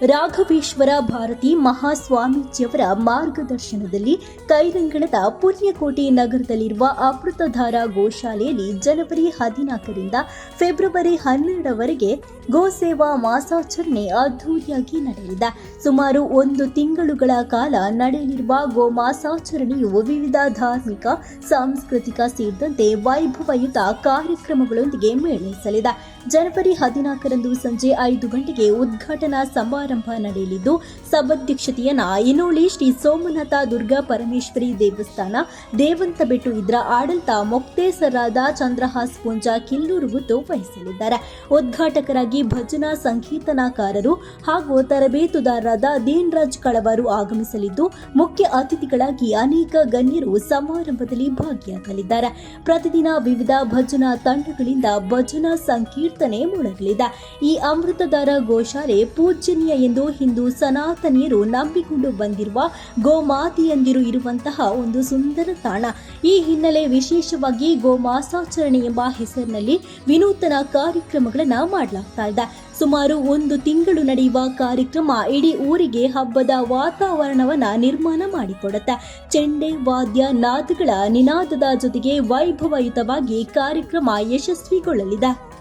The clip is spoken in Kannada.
ರಾಘವೇಶ್ವರ ಭಾರತಿ ಮಹಾಸ್ವಾಮೀಜಿಯವರ ಮಾರ್ಗದರ್ಶನದಲ್ಲಿ ಕೈರಂಗಳದ ಪುಣ್ಯಕೋಟೆ ನಗರದಲ್ಲಿರುವ ಅಮೃತಧಾರ ಗೋಶಾಲೆಯಲ್ಲಿ ಜನವರಿ ಹದಿನಾಲ್ಕರಿಂದ ಫೆಬ್ರವರಿ ಹನ್ನೆರಡರವರೆಗೆ ಗೋಸೇವಾ ಮಾಸಾಚರಣೆ ಅದ್ದೂರಿಯಾಗಿ ನಡೆಯಲಿದೆ. ಸುಮಾರು ಒಂದು ತಿಂಗಳುಗಳ ಕಾಲ ನಡೆಯಲಿರುವ ಗೋ ಮಾಸಾಚರಣೆಯು ವಿವಿಧ ಧಾರ್ಮಿಕ, ಸಾಂಸ್ಕೃತಿಕ ಸೇರಿದಂತೆ ವೈಭವಯುತ ಕಾರ್ಯಕ್ರಮಗಳೊಂದಿಗೆ ಮೇಳೈಸಲಿದೆ. ಜನವರಿ ಹದಿನಾಲ್ಕರಂದು ಸಂಜೆ ಐದು ಗಂಟೆಗೆ ಉದ್ಘಾಟನಾ ಸಮಾರಂಭ ನಡೆಯಲಿದ್ದು, ಸಭಾಧ್ಯಕ್ಷತೆಯನ್ನ ಇನೋಳಿ ಶ್ರೀ ಸೋಮನಾಥ ದುರ್ಗಾ ಪರಮೇಶ್ವರಿ ದೇವಸ್ಥಾನ ದೇವಂತಬೆಟ್ಟು ಇದ್ರ ಆಡಳಿತ ಮೊಕ್ತೇಸರಾದ ಚಂದ್ರಹಾಸ್ ಪೂಂಜ ಕಿಲ್ಲೂರು ಗುತ್ತು ವಹಿಸಲಿದ್ದಾರೆ. ಉದ್ಘಾಟಕರಾಗಿ ಭಜನಾ ಸಂಕೀರ್ತನಾಕಾರರು ಹಾಗೂ ತರಬೇತುದಾರರಾದ ದೀನ್ರಾಜ್ ಕಳವರು ಆಗಮಿಸಲಿದ್ದು, ಮುಖ್ಯ ಅತಿಥಿಗಳಾಗಿ ಅನೇಕ ಗಣ್ಯರು ಸಮಾರಂಭದಲ್ಲಿ ಭಾಗಿಯಾಗಲಿದ್ದಾರೆ. ಪ್ರತಿದಿನ ವಿವಿಧ ಭಜನಾ ತಂಡಗಳಿಂದ ಭಜನಾ ಸಂಕೀರ್ತನೆ ಮೊಳಗಲಿದೆ ಈ ಅಮೃತಧಾರ ಗೋಶಾಲೆ ಪೂಜನೀಯ ಎಂದು ಹಿಂದೂ ಸನಾತನಿಯರು ನಂಬಿಕೊಂಡು ಬಂದಿರುವ ಗೋಮಾತೆಯಂದಿರು ಇರುವಂತಹ ಒಂದು ಸುಂದರ ತಾಣ. ಈ ಹಿನ್ನೆಲೆ ವಿಶೇಷವಾಗಿ ಗೋಮಾಸಾಚರಣೆ ಎಂಬ ಹೆಸರಿನಲ್ಲಿ ವಿನೂತನ ಕಾರ್ಯಕ್ರಮಗಳನ್ನು ಮಾಡಲಾಗ್ತಾ ಇದೆ. ಸುಮಾರು ಒಂದು ತಿಂಗಳು ನಡೆಯುವ ಕಾರ್ಯಕ್ರಮ ಇಡೀ ಊರಿಗೆ ಹಬ್ಬದ ವಾತಾವರಣವನ್ನ ನಿರ್ಮಾಣ ಮಾಡಿಕೊಡುತ್ತೆ. ಚೆಂಡೆ, ವಾದ್ಯ, ನಾದಗಳ ನಿನಾದದ ಜೊತೆಗೆ ವೈಭವಯುತವಾಗಿ ಕಾರ್ಯಕ್ರಮ ಯಶಸ್ವಿಗೊಳ್ಳಲಿದೆ.